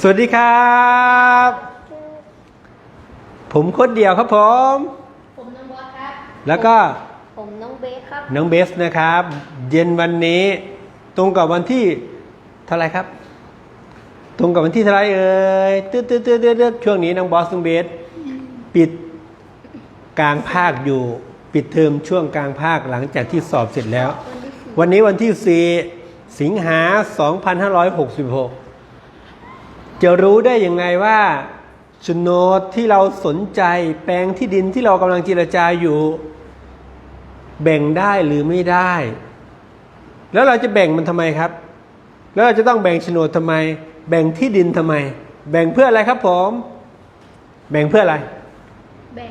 สวัสดีครับ ผมโคดเดียวครับผม ผมน้องบอสครับ แล้วก็ผมน้องเบสครับ น้องเบสนะครับ เย็นวันนี้ ตรงกับวันที่เท่าไหรครับ ตรงกับวันที่เท่าไหรเอ่ยตืดตืดตืดตืดตืดช่วงนี้น้องบอสน้องเบสปิดกลางภาคอยู่ ปิดเทอมช่วงกลางภาคหลังจากที่สอบเสร็จแล้ว วันที่สี่วันนี้วันที่ 4 สิงหา 2566 จะรู้ได้ยังไงว่าโฉนดที่เราสนใจแปลงที่ดินที่เรากำลังเจรจาอยู่ แบ่งได้หรือไม่ได้ แล้วเราจะแบ่งมันทำไมครับ แล้วเราจะต้องแบ่งโฉนดทำไม แบ่งที่ดินทำไม แบ่งเพื่ออะไรครับผม แบ่งเพื่ออะไร แบ่ง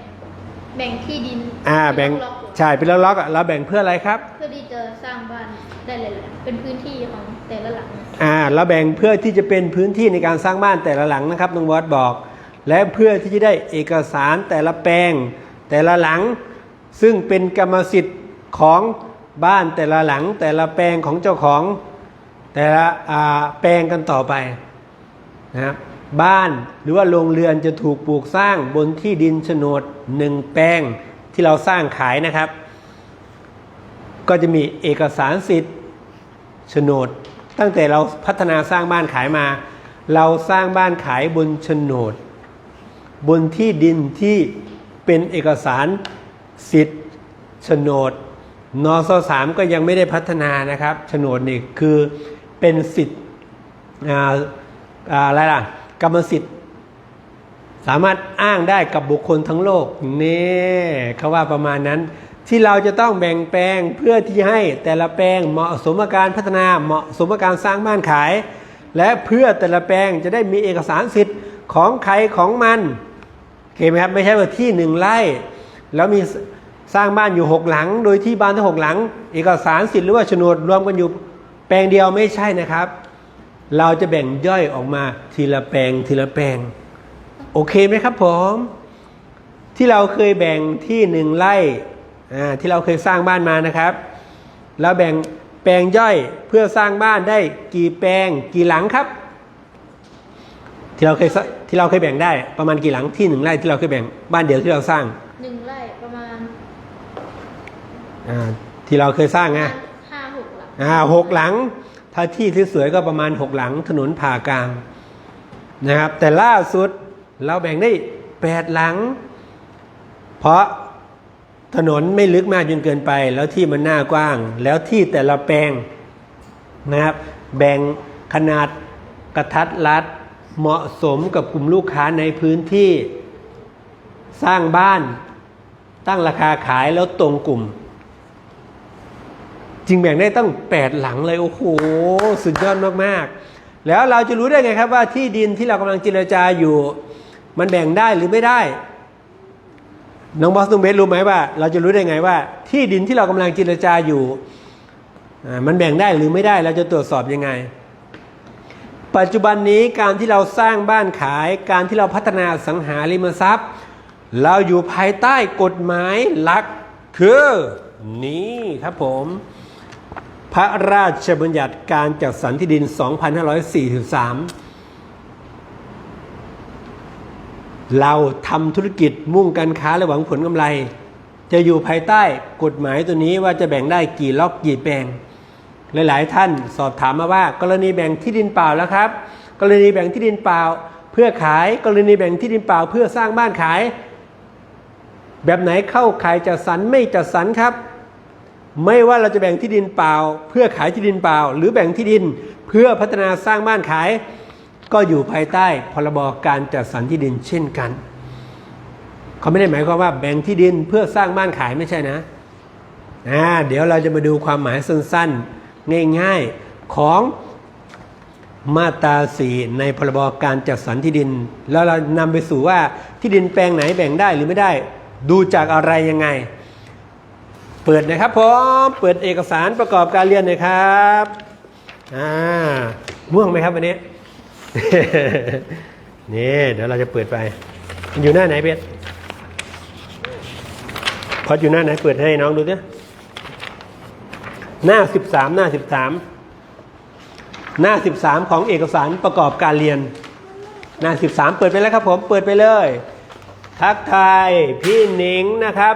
แบ่งที่ดินอ่าแบ่งล็อกๆใช่เป็นล็อกๆอะเราแบ่งเพื่ออะไรครับ เพื่อที่จะสร้างบ้าน ได้เลยเป็นพื้นที่ของแต่ละหลังอ่าเราแบ่งเพื่อที่จะเป็นพื้นที่ในการสร้างบ้านแต่ละหลังนะครับน้องวอดบอก และเพื่อที่จะได้เอกสารแต่ละแปลง แต่ละหลัง ซึ่งเป็นกรรมสิทธิ์ของบ้านแต่ละหลัง แต่ละแปลงของเจ้าของแต่ละอ่าแปลงกันต่อไปนะครับบ้านหรือว่าโรงเรือนจะถูกปลูกสร้างบนที่ดินโฉนดหนึ่งแปลงที่เราสร้างขายนะครับ ก็จะมีเอกสารสิทธิ์ โฉนด ตั้งแต่เราพัฒนาสร้างบ้านขายมา เราสร้างบ้านขายบนโฉนด บนที่ดินที่เป็นเอกสารสิทธิ์โฉนดนสสามก็ยังไม่ได้พัฒนานะครับโฉนดนี่คือเป็นสิทธิ์อ่าอ่าอะไรล่ะกรรมสิทธิ์ สามารถอ้างได้กับบุคคลทั้งโลกนี่เขาว่าประมาณนั้น ที่เราจะต้องแบ่งแปลงเพื่อที่ให้แต่ละแปลงเหมาะสมกับการพัฒนาเหมาะสมกับการสร้างบ้านขาย และเพื่อแต่ละแปลงจะได้มีเอกสารสิทธิ์ของใครของมันโอเคไหมครับไม่ใช่ว่าที่หนึ่งไร่แล้วมีสร้างบ้านอยู่หกหลัง โดยที่บ้านทั้งหกหลัง เอกสารสิทธิ์หรือว่าโฉนดรวมกันอยู่แปลงเดียวไม่ใช่นะครับ เราจะแบ่งย่อยออกมาทีละแปลงทีละแปลง โอเคไหมครับผม ที่เราเคยแบ่งที่หนึ่งไร่ ที่เราเคยสร้างบ้านมานะครับเราแบ่งแปลงย่อยเพื่อสร้างบ้านได้กี่แปลงกี่หลังครับ ที่เราเคยสที่เราเคยแบ่งได้ประมาณกี่หลังที่หนึ่งไร่ที่เราเคยแบ่งบ้านเดียวที่เราสร้างหนึ่งไร่ประมาณอ่าที่เราเคยสร้างไงห้าหกหลังอ่าหกหลัง ถ้าที่สวยๆก็ประมาณหกหลังถนนผ่ากลางนะครับ แต่ล่าสุดเราแบ่งได้แปดหลัง เพราะ ถนนไม่ลึกมากจนเกินไป แล้วที่มันหน้ากว้าง แล้วที่แต่ละแปลงนะครับแบ่งขนาดกระทัดรัดเหมาะสมกับกลุ่มลูกค้าในพื้นที่สร้างบ้าน ตั้งราคาขายแล้วตรงกลุ่ม จริงแบ่งได้ตั้งแปดหลังเลย โอ้โห สุดยอดมาก ๆ แล้วเราจะรู้ได้ไงครับว่าที่ดินที่เรากำลังเจรจาอยู่ มันแบ่งได้หรือไม่ได้ น้องบอสตุงเบสรู้ไหมว่า เราจะรู้ได้ไงว่า ที่ดินที่เรากำลังเจรจาอยู่มันแบ่งได้หรือไม่ได้เราจะตรวจสอบยังไง ปัจจุบันนี้การที่เราสร้างบ้านขาย การที่เราพัฒนาสังหาริมทรัพย์ เราอยู่ภายใต้กฎหมายหลักคือนี่ครับผม พระราชบัญญัติการจัดสรรที่ดิน 2543 เราทำธุรกิจมุ่งการค้าและหวังผลกำไร จะอยู่ภายใต้กฎหมายตัวนี้ว่าจะแบ่งได้กี่ล็อกกี่แปลงหลาย ๆ ท่านสอบถามมาว่า กรณีแบ่งที่ดินเปล่าแล้วครับ กรณีแบ่งที่ดินเปล่า เพื่อขายกรณีแบ่งที่ดินเปล่า เพื่อสร้างบ้านขาย แบบไหนเข้าขายจัดสรรไม่จัดสรรครับ ไม่ว่าเราจะแบ่งที่ดินเปล่า เพื่อขายที่ดินเปล่า หรือแบ่งที่ดินเพื่อพัฒนาสร้างบ้านขาย ก็อยู่ภายใต้พรบการจัดสรรที่ดินเช่นกัน เขาไม่ได้หมายความว่าแบ่งที่ดินเพื่อสร้างบ้านขายไม่ใช่นะอ่าเดี๋ยวเราจะมาดูความหมายสั้นๆ ง่ายๆของมาตราสีในพรบการจัดสรรที่ดิน แล้วเรานำไปสู่ว่าที่ดินแปลงไหนแบ่งได้หรือไม่ได้ ดูจากอะไรยังไง เปิดนะครับผมเปิดเอกสารประกอบการเรียนน่อยครับอ่าม่วงไหมครับวันนี้ นี่เดี๋ยวเราจะเปิดไป มันอยู่หน้าไหนเพชรพออยู่หน้าไหนเปิดให้น้องดูดิหน้าสิบสามหน้าสิบสามหน้าสิบสามของเอกสารประกอบการเรียน หน้า13เปิดไปแล้วครับผมเปิดไปเลย ทักทายพี่หนิงนะครับ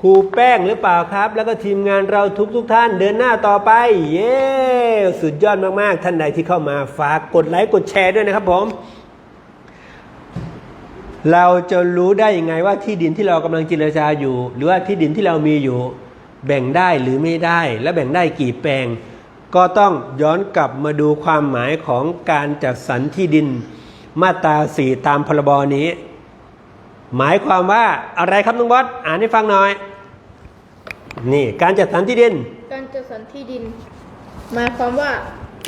ครูแป้งหรือเปล่าครับ แล้วก็ทีมงานเราทุกทุกท่านเดินหน้าต่อไป เย้สุดยอดมาก ๆ ท่านใดที่เข้ามาฝากกดไลค์กดแชร์ด้วยนะครับผม เราจะรู้ได้ยังไงว่าที่ดินที่เรากำลังเจรจาอยู่ หรือว่าที่ดินที่เรามีอยู่ แบ่งได้หรือไม่ได้ และแบ่งได้กี่แปลง ก็ต้องย้อนกลับมาดูความหมายของการจัดสรรที่ดิน มาตราสี่ตามพรบนี้ หมายความว่าอะไรครับน้องบอสอ่านให้ฟังหน่อย นี่การจัดสรรที่ดิน การจัดสรรที่ดิน หมายความว่า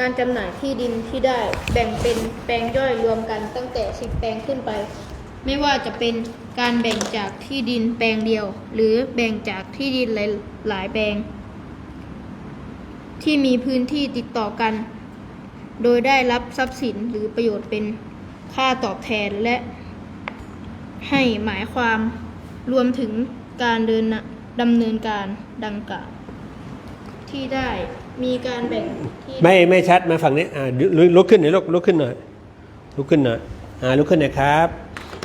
การจำหน่ายที่ดินที่ได้แบ่งเป็นแปลงย่อยรวมกันตั้งแต่สิบแปลงขึ้นไป ไม่ว่าจะเป็นการแบ่งจากที่ดินแปลงเดียว หรือแบ่งจากที่ดินหลายหลายแปลง ที่มีพื้นที่ติดต่อกัน โดยได้รับทรัพย์สินหรือประโยชน์เป็นค่าตอบแทนและ ให้หมายความรวมถึงการเดินดำเนินการดังกล่าวที่ได้มีการแบ่งที่ไม่ไม่ชัดมาฝั่งนี้อ่าลุกลุกขึ้นหน่อยลุกลุกขึ้นหน่อยลุกขึ้นหน่อยอ่าลุกขึ้นหน่อยครับ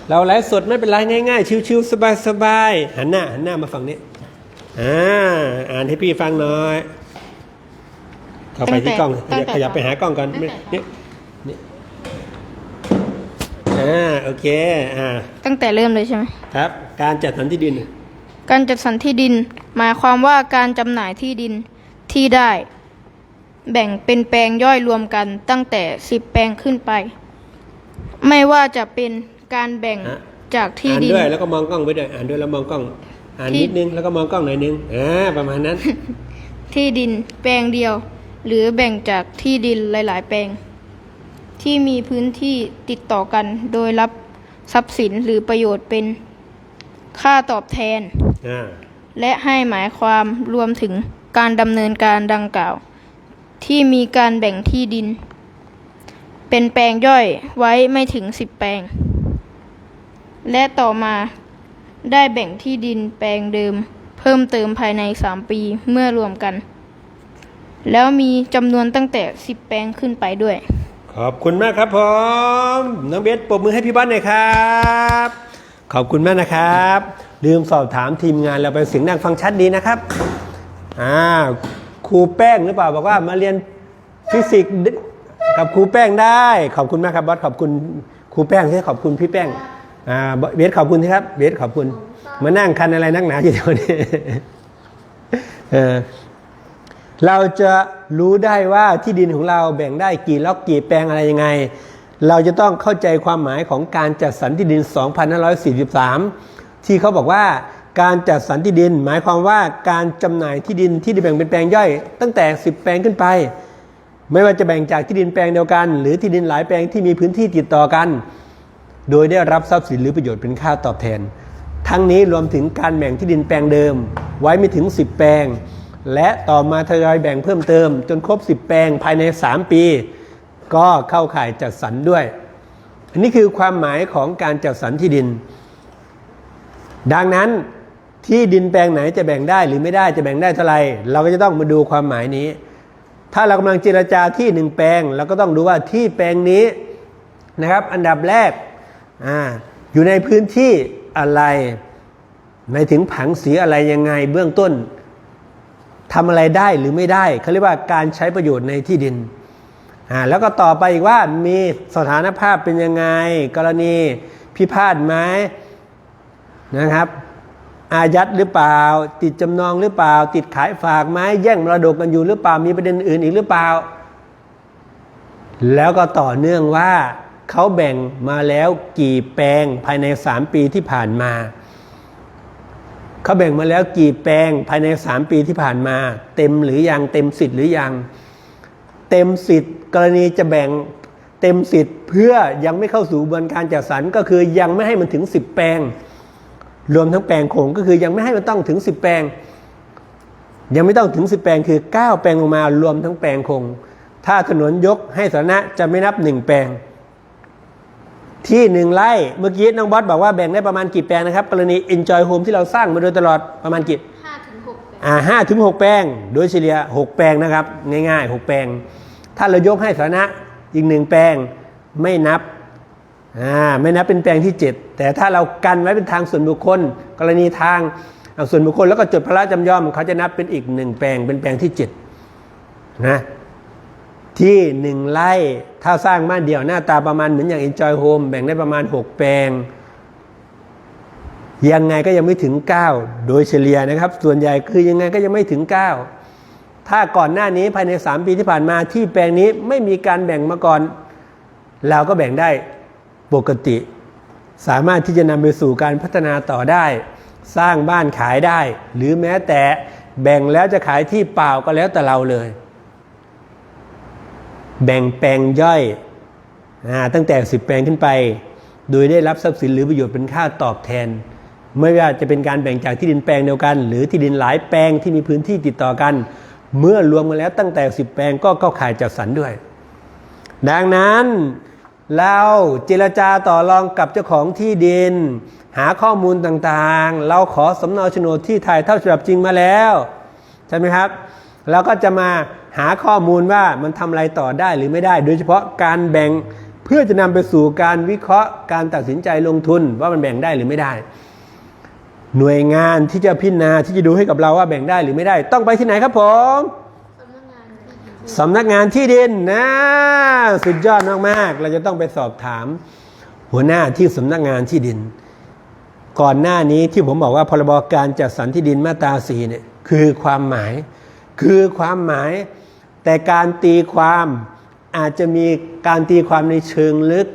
เราไลฟ์สดไม่เป็นไรง่าย ๆ ชิวๆสบายๆหันหน้าหันหน้ามาฝั่งนี้อ่าอ่านให้พี่ฟังหน่อยเข้าไปที่กล้องขยับขยับไปหากล้องก่อนนี่นี่นี่ อ่าโอเคอ่าตั้งแต่เริ่มเลยใช่ไหมครับการจัดสรรที่ดิน การจัดสรรที่ดิน หมายความว่าการจำหน่ายที่ดินที่ได้ แบ่งเป็นแปลงย่อยรวมกันตั้งแต่สิบแปลงขึ้นไป ไม่ว่าจะเป็นการแบ่งฮะ จากที่อ่านดิน ด้วยแล้วก็มองกล้องไปด้วยอ่านด้วยแล้วมองกล้อง อ่านที่ นิดนึงแล้วก็มองกล้องหน่อยนึงอ่าประมาณนั้น ที่ดินแปลงเดียว หรือแบ่งจากที่ดินหลาย ๆ แปลง ที่มีพื้นที่ติดต่อกัน โดยรับทรัพย์สินหรือประโยชน์เป็นค่าตอบแทน อ่าและให้หมายความรวมถึงการดำเนินการดังกล่าว ที่มีการแบ่งที่ดิน เป็นแปลงย่อยไว้ไม่ถึงสิบแปลง และต่อมาได้แบ่งที่ดินแปลงเดิม เพิ่มเติมภายในสามปีเมื่อรวมกัน แล้วมีจำนวนตั้งแต่สิบแปลงขึ้นไปด้วย ขอบคุณมากครับผมน้องเบสปรบมือให้พี่บ้านหน่อยครับ ขอบคุณมากนะครับ ลืมสอบถามทีมงานเราไปเสียงดังฟังชัดดีนะครับอ่าครูแป้งหรือเปล่าบอกว่ามาเรียนฟิสิกส์กับครูแป้งได้ ขอบคุณมากครับบอสขอบคุณครูแป้งที่ขอบคุณพี่แป้งอ่าเบสขอบคุณที่ครับเบสขอบคุณ มานั่งคันอะไรนักหนาอยู่แถวนี้เออเราจะ รู้ได้ว่าที่ดินของเราแบ่งได้กี่ล็อกกี่แปลงอะไรยังไง เราจะต้องเข้าใจความหมายของการจัดสรรที่ดิน 2543 ที่เขาบอกว่าการจัดสรรที่ดิน หมายความว่าการจำหน่ายที่ดินที่ได้แบ่งเป็นแปลงย่อย ตั้งแต่ 10 แปลงขึ้นไป ไม่ว่าจะแบ่งจากที่ดินแปลงเดียวกัน หรือที่ดินหลายแปลงที่มีพื้นที่ติดต่อกัน โดยได้รับทรัพย์สินหรือประโยชน์เป็นค่าตอบแทน ทั้งนี้รวมถึงการแบ่งที่ดินแปลงเดิม ไว้ไม่ถึง 10 แปลง และต่อมาทยอยแบ่งเพิ่มเติม จนครบ 10 แปลงภายใน 3 ปี ก็เข้าข่ายจัดสรรด้วย อันนี้คือความหมายของการจัดสรรที่ดิน ดังนั้นที่ดินแปลงไหนจะแบ่งได้หรือไม่ได้จะแบ่งได้เท่าไหร่เราก็จะต้องมาดูความหมายนี้ ถ้าเรากำลังเจรจาที่หนึ่งแปลงเราก็ต้องดูว่าที่แปลงนี้นะครับ อันดับแรกออยู่ในพื้นที่อะไรหมายถึงผังสีอะไรยังไงเบื้องต้น ทำอะไรได้หรือไม่ได้เขาเรียกว่าการใช้ประโยชน์ในที่ดินอ่าแล้วก็ต่อไปอีกว่ามีสถานภาพเป็นยังไง กรณีพิพาทไหมนะครับอายัดหรือเปล่า ติดจำนองหรือเปล่า ติดขายฝากไหมแย่งมรดกกันอยู่หรือเปล่ามีประเด็นอื่นอีกหรือเปล่า แล้วก็ต่อเนื่องว่าเขาแบ่งมาแล้วกี่แปลงภายใน 3 ปีที่ผ่านมา เขาแบ่งมาแล้วกี่แปลงภายใน3ปีที่ผ่านมา เต็มหรือยังเต็มสิทธิ์หรือยังเต็มสิทธิ์กรณีจะแบ่งเต็มสิทธิ์เพื่อยังไม่เข้าสู่กระบวนการจัดสรรก็คือยังไม่ให้มันถึง 10 แปลง รวมทั้งแปลงโขงก็คือยังไม่ให้มันต้องถึง 10 แปลง ยังไม่ต้องถึง 10 แปลงคือ 9 แปลงลงมารวมทั้งแปลงคง ถ้าถนนยกให้สาธารณะจะไม่นับ 1 แปลง ที่หนึ่งไร่เมื่อกี้น้องบอสบอกว่าแบ่งได้ประมาณกี่แปลงนะครับ กรณี Enjoy Home ที่เราสร้างมาโดยตลอดประมาณกี่ห้าถึงหกแปลงอ่าห้าถึงหกแปลง โดยเฉลี่ยหกแปลงนะครับ ง่ายๆหกแปลง ถ้าเรายกให้สาธารณะอีกหนึ่งแปลงไม่นับอ่าไม่นับเป็นแปลงที่ 7 แต่ถ้าเรากันไว้เป็นทางส่วนบุคคล กรณีทางเอาส่วนบุคคลแล้วก็จดพระราชจำยอมเขาจะนับเป็นอีกหนึ่งแปลงเป็นแปลงที่7นะ ที่หนึ่งไร่ถ้าสร้างบ้านเดี่ยวหน้าตาประมาณเหมือนอย่าง Enjoy Home แบ่งได้ประมาณ 6 แปลง ยังไงก็ยังไม่ถึง 9 โดยเฉลี่ยนะครับ ส่วนใหญ่คือยังไงก็ยังไม่ถึง 9 ถ้าก่อนหน้านี้ภายใน 3 ปีที่ผ่านมาที่แปลงนี้ไม่มีการแบ่งมาก่อน เราก็แบ่งได้ปกติ สามารถที่จะนำไปสู่การพัฒนาต่อได้ สร้างบ้านขายได้ หรือแม้แต่แบ่งแล้วจะขายที่เปล่าก็แล้วแต่เราเลย แบ่งแปลงย่อยตั้งแต่ 10 แปลงขึ้นไป โดยได้รับทรัพย์สินหรือประโยชน์เป็นค่าตอบแทน ไม่ว่าจะเป็นการแบ่งจากที่ดินแปลงเดียวกัน หรือที่ดินหลายแปลงที่มีพื้นที่ติดต่อกัน เมื่อรวมกันแล้วตั้งแต่ 10 แปลงก็เข้าขายจัดสรรด้วย ดังนั้นเราเจรจาต่อรองกับเจ้าของที่ดิน หาข้อมูลต่างๆ เราขอสำเนาโฉนดที่ถ่ายเท่าฉบับจริงมาแล้ว ใช่ไหมครับ เราก็จะมา หาข้อมูลว่ามันทำอะไรต่อได้หรือไม่ได้ โดยเฉพาะการแบ่งเพื่อจะนำไปสู่การวิเคราะห์ การตัดสินใจลงทุนว่ามันแบ่งได้หรือไม่ได้ หน่วยงานที่จะพิจารณาที่จะดูให้กับเราว่าแบ่งได้หรือไม่ได้ ต้องไปที่ไหนครับผมสำนักงานที่ดินนะ สุดยอดมากๆ เราจะต้องไปสอบถาม หัวหน้าที่สำนักงานที่ดิน ก่อนหน้านี้ที่ผมบอกว่าพรบการจัดสรรที่ดินมาตราสีเนี่ยคือความหมาย คือความหมาย แต่การตีความอาจจะมีการตีความในเชิงลึก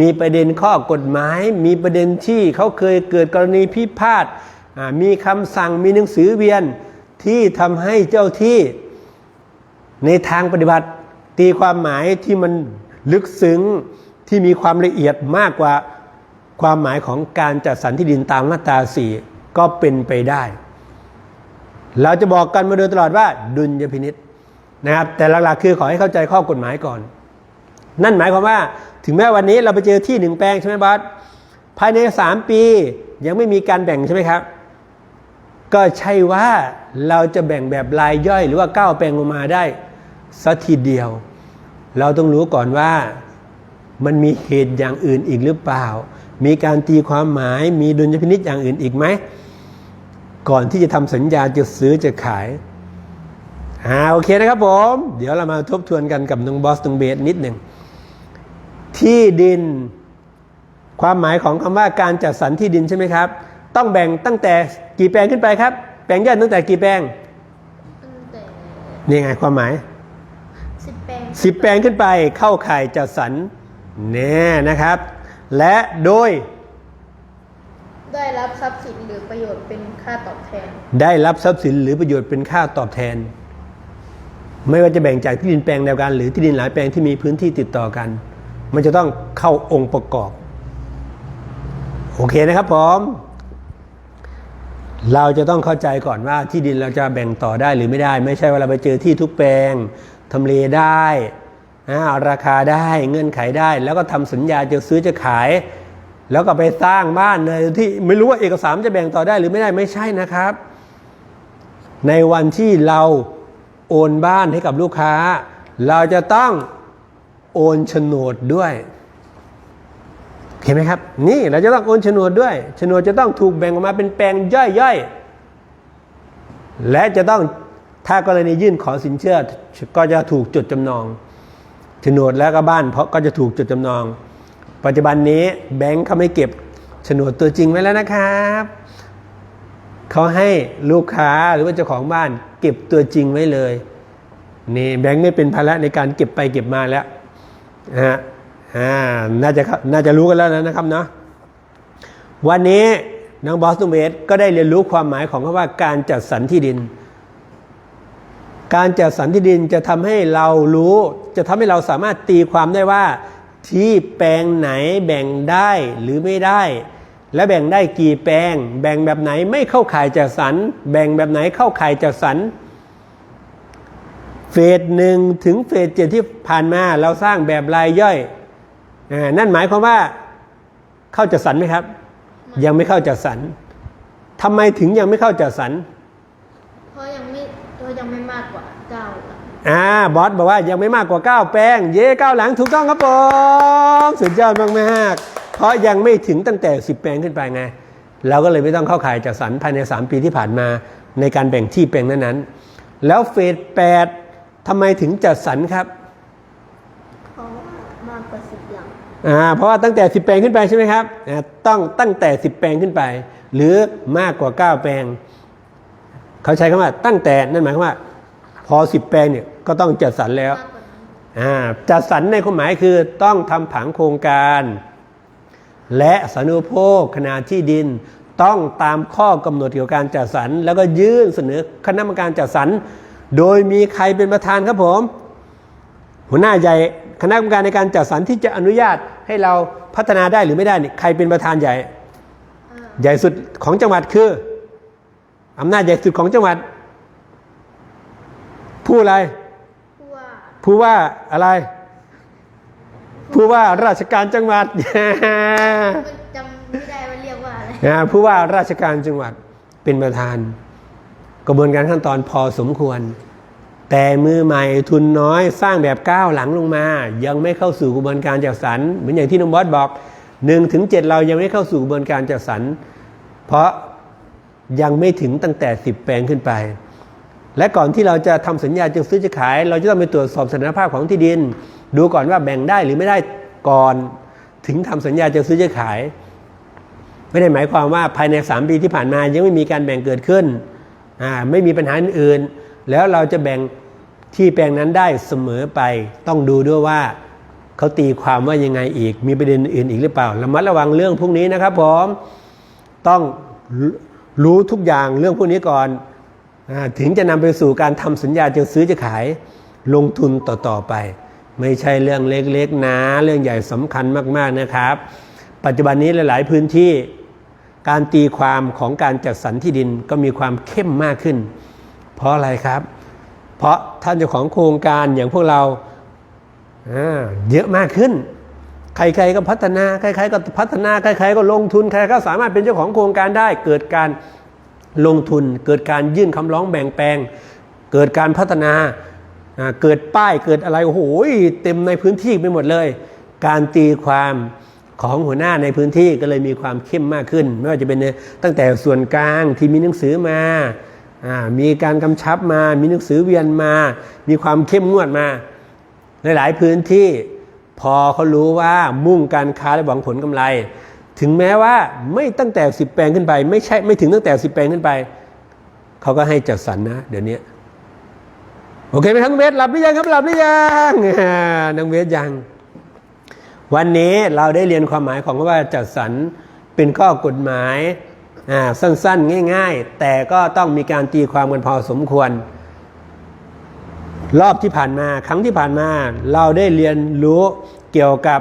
มีประเด็นข้อกฎหมาย มีประเด็นที่เขาเคยเกิดกรณีพิพาทมีคำสั่งมีหนังสือเวียนที่ทำให้เจ้าที่ในทางปฏิบัติ ตีความหมายที่มันลึกซึ้งที่มีความละเอียดมากกว่าความหมายของการจัดสรรที่ดินตามมาตราสี่ก็เป็นไปได้ เราจะบอกกันมาโดยตลอดว่าดุลยพินิษ นะครับแต่หลักๆคือขอให้เข้าใจข้อกฎหมายก่อน นั่นหมายความว่าถึงแม้วันนี้เราไปเจอที่หนึ่งแปลงใช่ไหมบอสภายใน 3 ปียังไม่มีการแบ่งใช่ไหมครับ ก็ใช่ว่าเราจะแบ่งแบบรายย่อยหรือว่าก้าวแปลงลงมาได้สักทีเดียว เราต้องรู้ก่อนว่ามันมีเหตุอย่างอื่นอีกหรือเปล่า มีการตีความหมายมีดุลยพินิจอย่างอื่นอีกไหม ก่อนที่จะทำสัญญาจะซื้อจะขาย อ่าโอเคนะครับผม เดี๋ยวเรามาทบทวนกันกับน้องบอสตรงเบสนิดหนึ่ง ที่ดิน ความหมายของคำว่าการจัดสรรที่ดินใช่ไหมครับ ต้องแบ่งตั้งแต่กี่แปลงขึ้นไปครับแปลงย่อยตั้งแต่กี่แปลงตั้งแต่นี่ไงความหมายสิบแปลงสิบแปลงขึ้นไปเข้าข่ายจัดสรรแน่นะครับ และโดย ได้รับทรัพย์สินหรือประโยชน์เป็นค่าตอบแทน ได้รับทรัพย์สินหรือประโยชน์เป็นค่าตอบแทน ไม่ว่าจะแบ่งจากที่ดินแปลงเดียวกัน หรือที่ดินหลายแปลงที่มีพื้นที่ติดต่อกัน มันจะต้องเข้าองค์ประกอบ โอเคนะครับผมเราจะต้องเข้าใจก่อนว่าที่ดินเราจะแบ่งต่อได้หรือไม่ได้ ไม่ใช่ว่าเราไปเจอที่ทุกแปลงทำเลได้อ่าราคาได้เงื่อนไขได้ แล้วก็ทำสัญญาจะซื้อจะขาย แล้วก็ไปสร้างบ้านเลยที่ไม่รู้ว่าเอกสารจะแบ่งต่อได้หรือไม่ได้ไม่ใช่นะครับ ในวันที่เรา โอนบ้านให้กับลูกค้า เราจะต้องโอนโฉนดด้วยเห็นไหมครับ นี่เราจะต้องโอนโฉนดด้วยโฉนดจะต้องถูกแบ่งออกมาเป็นแปลงย่อยๆ และจะต้องถ้ากรณียื่นขอสินเชื่อก็จะถูกจดจำนองโฉนดแล้วก็บ้านเพราะก็จะถูกจดจำนอง ปัจจุบันนี้แบงค์เขาไม่เก็บโฉนดตัวจริงไว้แล้วนะครับ เขาให้ลูกค้าหรือว่าเจ้าของบ้าน เก็บตัวจริงไว้เลยนี่แบงค์ไม่เป็นภาระในการเก็บไปเก็บมาแล้วนะฮะอ่าน่าจะน่าจะรู้กันแล้วนะครับเนาะวันนี้น้องบอสตูเบสก็ได้เรียนรู้ความหมายของคำว่าการจัดสรรที่ดิน การจัดสรรที่ดินจะทำให้เรารู้ จะทำให้เราสามารถตีความได้ว่า ที่แปลงไหนแบ่งได้หรือไม่ได้ และแบ่งได้กี่แปลง แบ่งแบบไหนไม่เข้าข่ายจัดสรรแบ่งแบบไหนเข้าข่ายจัดสรรเฟสหนึ่งถึงเฟสเจ็ดที่ผ่านมาเราสร้างแบบรายย่อยอานั่นหมายความว่าเข้าจัดสรรไหมครับ ยังไม่เข้าจัดสรรทำไมถึงยังไม่เข้าจัดสรรเพราะยังไม่เพราะยังไม่มากกว่าเก้าค่ะอ่าบอสบอกว่ายังไม่มากกว่า9แปลง เย่เก้าหลังถูกต้องครับผมสุดยอดมากๆ เพราะยังไม่ถึงตั้งแต่ 10 แปลงขึ้นไปไงเราก็เลยไม่ต้องเข้าข่ายจัดสรรภายใน 3 ปีที่ผ่านมาในการแบ่งที่แปลงนั้นๆ แล้วเฟส8ทำไมถึงจัดสรรครับเพราะว่ามากกว่าสิบหลังอ่าเพราะว่าตั้งแต่ 10 แปลงขึ้นไปใช่ไหมครับอ่าต้องตั้งแต่ 10 แปลงขึ้นไป หรือมากกว่า 9 แปลง เขาใช้คำว่าตั้งแต่นั่นหมายความว่า พอ 10 แปลงเนี่ยก็ต้องจัดสรรแล้วมากกว่านั้นอ่าจัดสรรในความหมายคือต้องทำผังโครงการ และสารุโภคขนาดที่ดินต้องตามข้อกำหนดเกี่ยวกับการจัดสรร แล้วก็ยื่นเสนอคณะกรรมการจัดสรร โดยมีใครเป็นประธานครับผม หัวหน้าใหญ่คณะกรรมการในการจัดสรรที่จะอนุญาตให้เราพัฒนาได้หรือไม่ได้นี่ใครเป็นประธานใหญ่อ่าใหญ่สุดของจังหวัดคืออำนาจใหญ่สุดของจังหวัด ผู้อะไรผู้ว่าผู้ว่าอะไร ผู้ว่าราชการจังหวัดมันจำไม่ได้ว่าเรียกว่าอะไรนะผู้ว่าราชการจังหวัดเป็นประธาน กระบวนการขั้นตอนพอสมควร แต่มือใหม่ทุนน้อยสร้างแบบก้าวหลังลงมา ยังไม่เข้าสู่กระบวนการจัดสรรเหมือนอย่างที่น้องบอสบอก1ถึง7เรายังไม่เข้าสู่กระบวนการจัดสรรเพราะยังไม่ถึงตั้งแต่10แปลงขึ้นไป และก่อนที่เราจะทำสัญญาจะซื้อจะขาย เราจะต้องไปตรวจสอบสถานภาพของที่ดิน ดูก่อนว่าแบ่งได้หรือไม่ได้ก่อน ถึงทำสัญญาจะซื้อจะขาย ไม่ได้หมายความว่าภายใน 3 ปีที่ผ่านมายังไม่มีการแบ่งเกิดขึ้นไม่มีปัญหาอื่นๆแล้วเราจะแบ่งที่แปลงนั้นได้เสมอไป ต้องดูด้วยว่าเขาตีความว่ายังไงอีก มีประเด็นอื่นอีกหรือเปล่าระมัดระวังเรื่องพวกนี้นะครับผมต้องรู้ทุกอย่างเรื่องพวกนี้ก่อน ถึงจะนำไปสู่การทำสัญญาจะซื้อจะขายลงทุนต่อๆไป ไม่ใช่เรื่องเล็กๆนะ เรื่องใหญ่สำคัญมากๆนะครับ ปัจจุบันนี้หลาย ๆ พื้นที่การตีความของการจัดสรรที่ดินก็มีความเข้มมากขึ้น เพราะอะไรครับ เพราะท่านเจ้าของโครงการอย่างพวกเราเยอะมากขึ้น ใครๆก็พัฒนา ใครๆก็พัฒนา ใครๆก็ลงทุน ใครก็สามารถเป็นเจ้าของโครงการได้ เกิดการ ลงทุนเกิดการยื่นคำร้องแบ่งแปลง เกิดการพัฒนาเกิดป้ายเกิดอะไรโอ้โหเต็มในพื้นที่ไปหมดเลย การตีความของหัวหน้าในพื้นที่ก็เลยมีความเข้มมากขึ้น ไม่ว่าจะเป็นตั้งแต่ส่วนกลางที่มีหนังสือมาอ่ามีการกำชับมา มีหนังสือเวียนมา มีความเข้มงวดมาหลายๆพื้นที่พอเขารู้ว่ามุ่งการค้าและหวังผลกำไร ถึงแม้ว่าไม่ตั้งแต่10แปลงขึ้นไป ไม่ใช่ไม่ถึงตั้งแต่10แปลงขึ้นไป เขาก็ให้จัดสรรนะ เดี๋ยวนี้โอเคไหมครับน้องเบสหลับหรือยังครับหลับหรือยังอ่าน้องเบสยัง วันนี้เราได้เรียนความหมายของคำว่าจัดสรรเป็นข้อกฎหมายอ่าสั้นๆ ง่าย ๆ แต่ก็ต้องมีการตีความกันพอสมควร รอบที่ผ่านมา ครั้งที่ผ่านมา เราได้เรียนรู้เกี่ยวกับ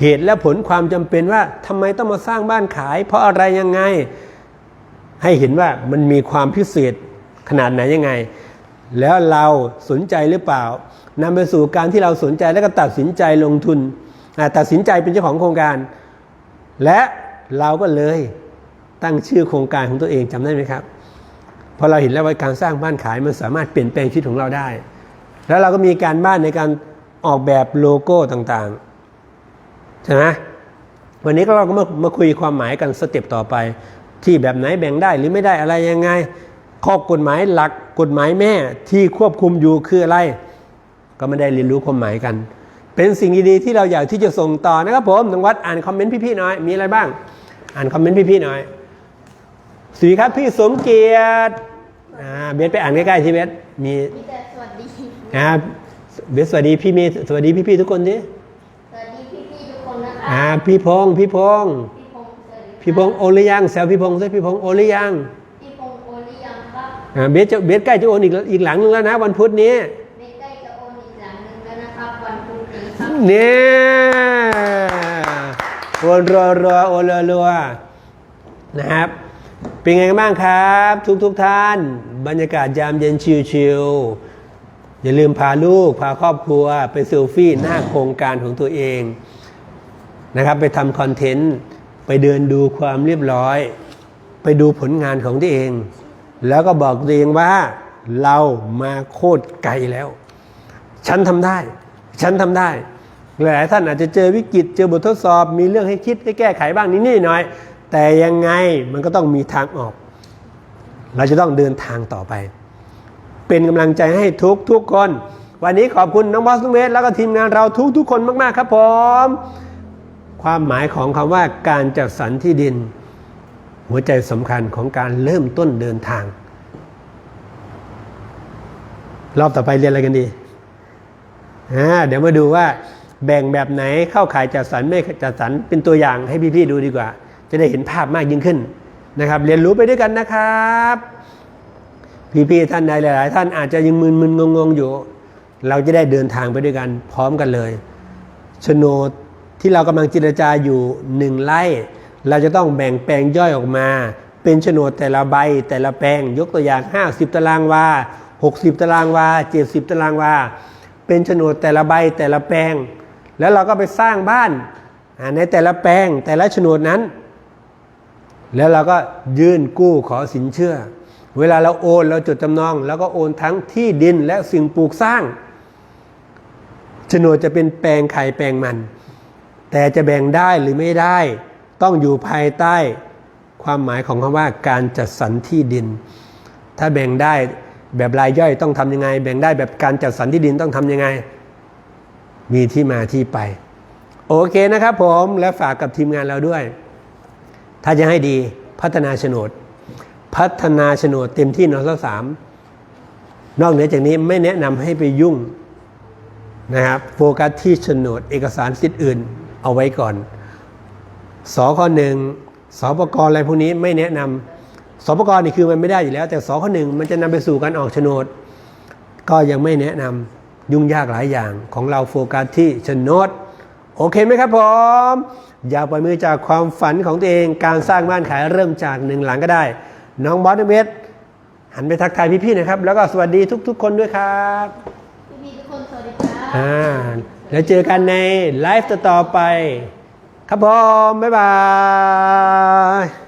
เหตุและผลความจำเป็นว่าทำไมต้องมาสร้างบ้านขาย เพราะอะไรยังไง ให้เห็นว่ามันมีความพิเศษขนาดไหนยังไง แล้วเราสนใจหรือเปล่านำไปสู่การที่เราสนใจแล้วก็ตัดสินใจลงทุนตัดสินใจเป็นเจ้าของโครงการ และเราก็เลยตั้งชื่อโครงการของตัวเองจำได้ไหมครับพราะเราเห็นแล้วว่าการสร้างบ้านขายมันสามารถเปลี่ยนแปลงชีวิตของเราได้ แล้วเราก็มีการบ้านในการออกแบบโลโก้ต่างๆ ใช่ไหมวันนี้ก็เราก็มามาคุยความหมายกันสเต็ปต่อไป ที่แบบไหนแบ่งได้หรือไม่ได้อะไรยังไง ข้อกฎหมายหลักกฎหมายแม่ที่ควบคุมอยู่คืออะไร ก็ไม่ได้เรียนรู้ความหมายกัน เป็นสิ่งดีๆที่เราอยากที่จะส่งต่อนะครับผมน้องวัดอ่านคอมเมนต์พี่ๆหน่อย มีอะไรบ้าง อ่านคอมเมนต์พี่ๆหน่อยสวัสดีครับพี่สมเกียรติอ่าเบสไปอ่านใกล้ๆที่เบสมีมีแต่สวัสดีอ่าเบสสวัสดีพี่เมย์สวัสดีพี่ๆทุกคนดิ สวัสดีพี่ๆทุกคนนะค อ่ารับพี่พงษ์พี่พงษ์พี่พงศ์สวัสดีครับพี่พงษ์โอนหรือยังแซวพี่พงษ์ซิพี่พงษ์โอนหรือยังพี่พงศ์โอนหรือยังครับอ่าเบสจะเบสใกล้จะโอนอีกอีกหลังนึงแล้วนะ วันพุธนี้ไม่ใกล้จะโอนอีกหลังหนึ่งแล้วนะครับวันพรุ่งนี้ครับเนี่ยโอนรัวรัวๆโอนรัวรัวๆนะครับ เป็นไงกันบ้างครับ ทุกทุกๆท่าน บรรยากาศยามเย็นชิวๆอย่าลืมพาลูกพาครอบครัวไปเซลฟี่หน้าโครงการของตัวเอง นะครับไปทำคอนเทนต์ไปเดินดูความเรียบร้อย ไปดูผลงานของตัวเอง แล้วก็บอกตัวเองว่าเรามาโคตรไกลแล้ว ฉันทำได้ ฉันทำได้ หลายท่านอาจจะเจอวิกฤตเจอบททดสอบ มีเรื่องให้คิดให้แก้ไขบ้างนิดหน่อย แต่ยังไงมันก็ต้องมีทางออก เราจะต้องเดินทางต่อไป เป็นกำลังใจให้ทุกทุกคน วันนี้ขอบคุณน้องบอสน้องเวสแล้วก็ทีมงานเราทุกทุกคนมาก ๆ ครับผม ความหมายของคำว่าการจัดสรรที่ดิน หัวใจสำคัญของการเริ่มต้นเดินทาง รอบต่อไปเรียนอะไรกันดีเดี๋ยวมาดูว่าแบ่งแบบไหนเข้าขายจัดสรรไม่จัดสรรเป็นตัวอย่างให้พี่ๆดูดีกว่า จะได้เห็นภาพมากยิ่งขึ้นนะครับ เรียนรู้ไปด้วยกันนะครับ พี่ๆท่านใดหลาย ๆ ท่านอาจจะยังมึนๆงงๆอยู่ เราจะได้เดินทางไปด้วยกันพร้อมกันเลยโฉนด ที่เรากำลังเจรจาอยู่หนึ่งไร่เราจะต้องแบ่งแปลงย่อยออกมา เป็นโฉนดแต่ละใบแต่ละแปลง ยกตัวอย่าง 50 ตารางวา 60 ตารางวา 70 ตารางวา เป็นโฉนดแต่ละใบแต่ละแปลง แล้วเราก็ไปสร้างบ้านในแต่ละแปลงแต่ละโฉนดนั้น แล้วเราก็ยื่นกู้ขอสินเชื่อ เวลาเราโอนเราจดจำนอง แล้วก็โอนทั้งที่ดินและสิ่งปลูกสร้างโฉนดจะเป็นแปลงไข่แปลงมัน แต่จะแบ่งได้หรือไม่ได้ ต้องอยู่ภายใต้ความหมายของคำว่าการจัดสรรที่ดิน ถ้าแบ่งได้แบบรายย่อยต้องทำยังไง แบ่งได้แบบการจัดสรรที่ดินต้องทำยังไง มีที่มาที่ไป โอเคนะครับผมและฝากกับทีมงานเราด้วย ถ้าจะให้ดีพัฒนาโฉนด พัฒนาโฉนดเต็มที่นสสามนอกเหนือจากนี้ไม่แนะนำให้ไปยุ่งนะครับโฟกัสที่โฉนดเอกสารสิทธิ์อื่น เอาไว้ก่อนสข้อหนึ่งสปกรอะไรพวกนี้ไม่แนะนำสปกรนี่คือมันไม่ได้อยู่แล้ว แต่สข้อหนึ่งมันจะนำไปสู่การออกโฉนด ก็ยังไม่แนะนำยุ่งยากหลายอย่างของเราโฟกัสที่โฉนด โอเคไหมครับผมอย่าปล่อยมือจากความฝันของตัวเองการสร้างบ้านขายเริ่มจากหนึ่งหลังก็ได้ น้องบอสเวสหันไปทักทายพี่ๆหนะครับ แล้วก็สวัสดีทุก ๆ คนด้วยครับพี่ๆทุกคนสวัสดีครับอ่า แล้วเจอกันในไลฟ์ต่อไป ครับผม บ๊ายบาย